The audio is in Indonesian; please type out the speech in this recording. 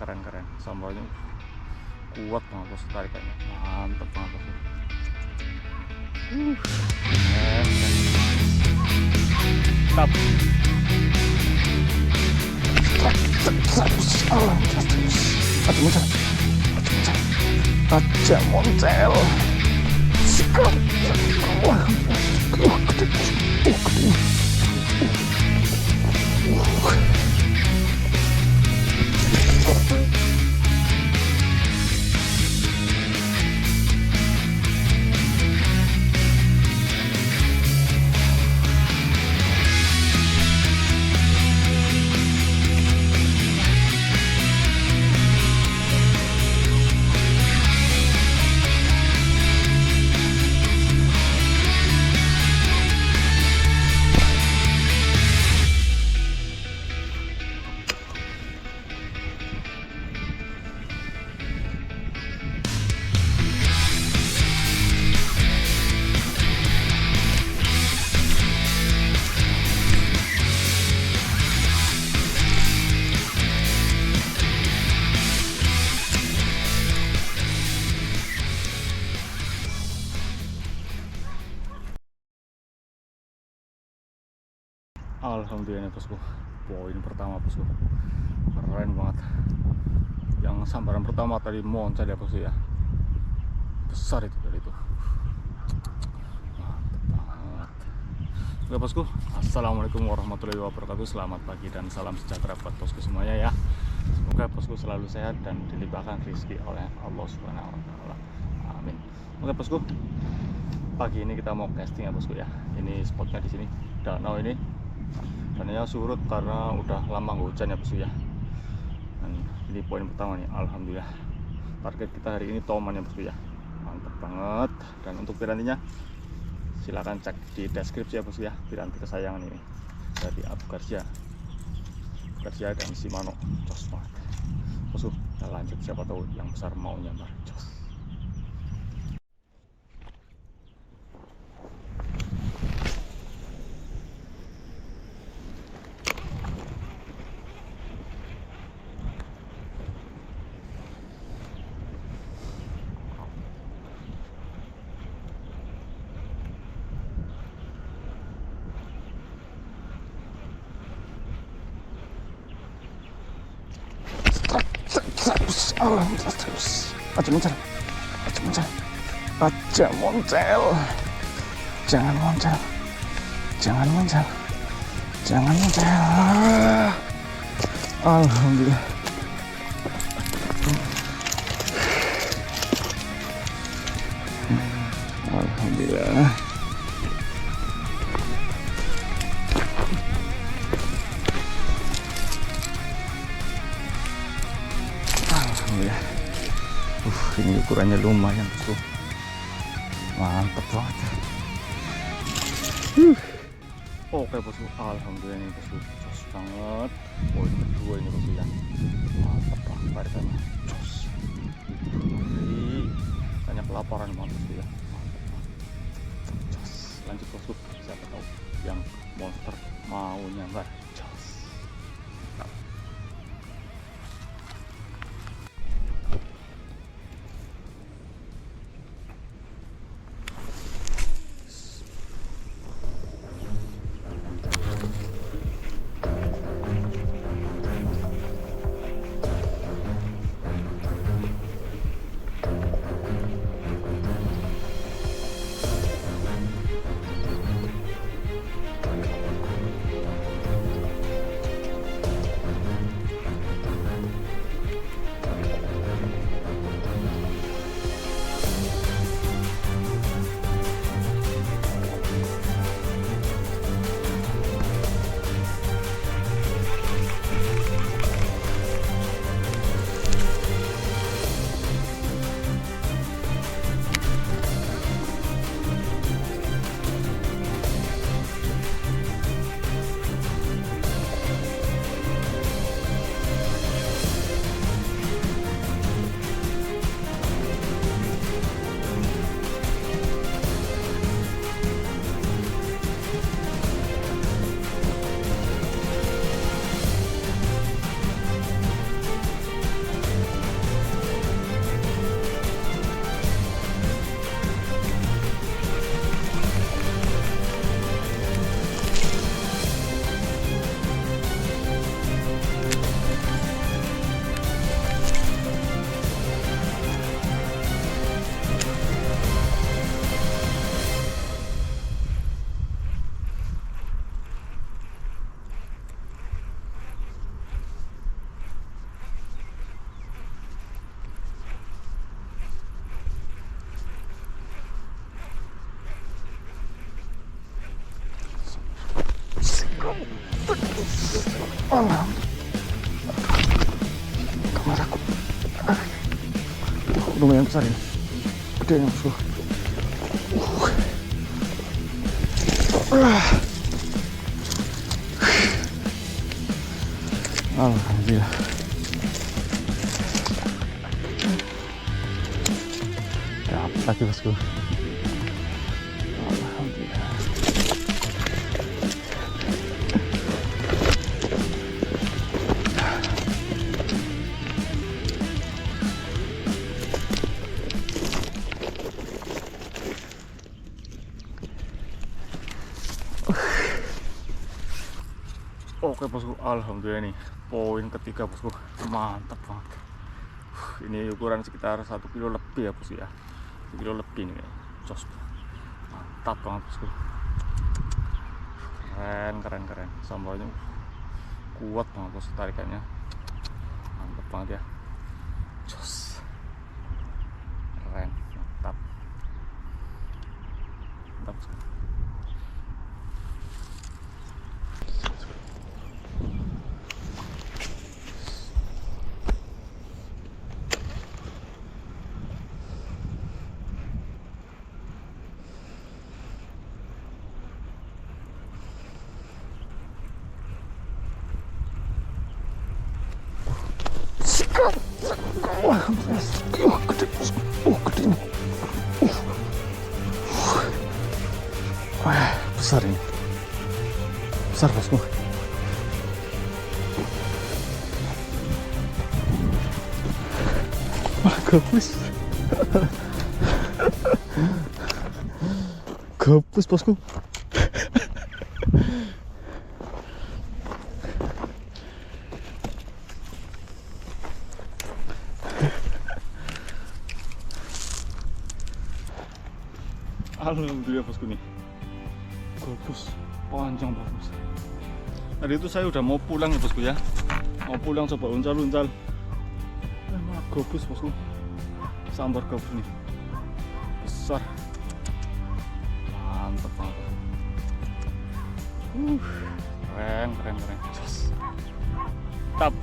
keren keren sambalnya kuat banget bos tarikannya mantep banget bos uh. Tap. Aduh muncul Aja Uh, Uh, gede Alhamdulillah bosku. Poin pertama bosku. Keren banget. Yang sambaran pertama tadi moncat ya bosku ya. Besar itu dari itu. Oke bosku. Assalamualaikum warahmatullahi wabarakatuh. Selamat pagi dan salam sejahtera buat bosku semuanya ya. Semoga bosku selalu sehat dan dilimpahkan rezeki oleh Allah subhanahu wa ta'ala. Amin. Oke bosku. Pagi ini kita mau casting ya bosku ya. Ini spotnya di sini. Danau ini dananya surut karena udah lama nggak hujan ya bosku ya. Dan ini poin pertama nih alhamdulillah. Target kita hari ini toman ya bosku ya. Mantap banget. Dan untuk pirantinya silahkan cek di deskripsi ya bosku ya piranti kesayangan ini. Dari Abu Garcia. Abu Garcia dan Shimano jos banget. Bosku kita lanjut. Siapa tahu yang besar mau nyamar jos terus Allah terus terus. Aja montel aja montel aja montel jangan montel jangan montel jangan montel Alhamdulillah Alhamdulillah ini ukurannya lumayan bosku. Mantap banget. Uh. Oke bosku, alhamdulillah ini bosku, jos banget. Poin kedua ini bosku ya, mantap banget tarikannya, jos. Banyak kelaparan banget bosku ya, mantap banget. Jos, lanjut bosku, Alhamdulillah. Kameraku. Ah. Wah, lumayan besar ini. Gede yang. Uh. Ah. Alhamdulillah. Dapat lagi bosku. Oke bosku, alhamdulillah nih poin ketiga bosku, mantap banget. Ini ukuran sekitar satu kilo lebih ya bosku ya, satu kilo lebih nih. Jos, mantap banget bosku. Keren, keren, keren. Sambalnya uh, kuat banget bosku tarikannya, mantap banget ya. Jos, Посарене. Посарваш му. Kapus. Kapus bosku. Gabus. gabus bosku. Nih. Gabus Panjang bagus. Tadi itu saya udah mau pulang ya bosku ya. Mau pulang coba uncal-uncal. Eh malah gabus bosku. Sambar gabus nih. Besar. Mantap banget uh, Keren keren keren. Jos. Mantap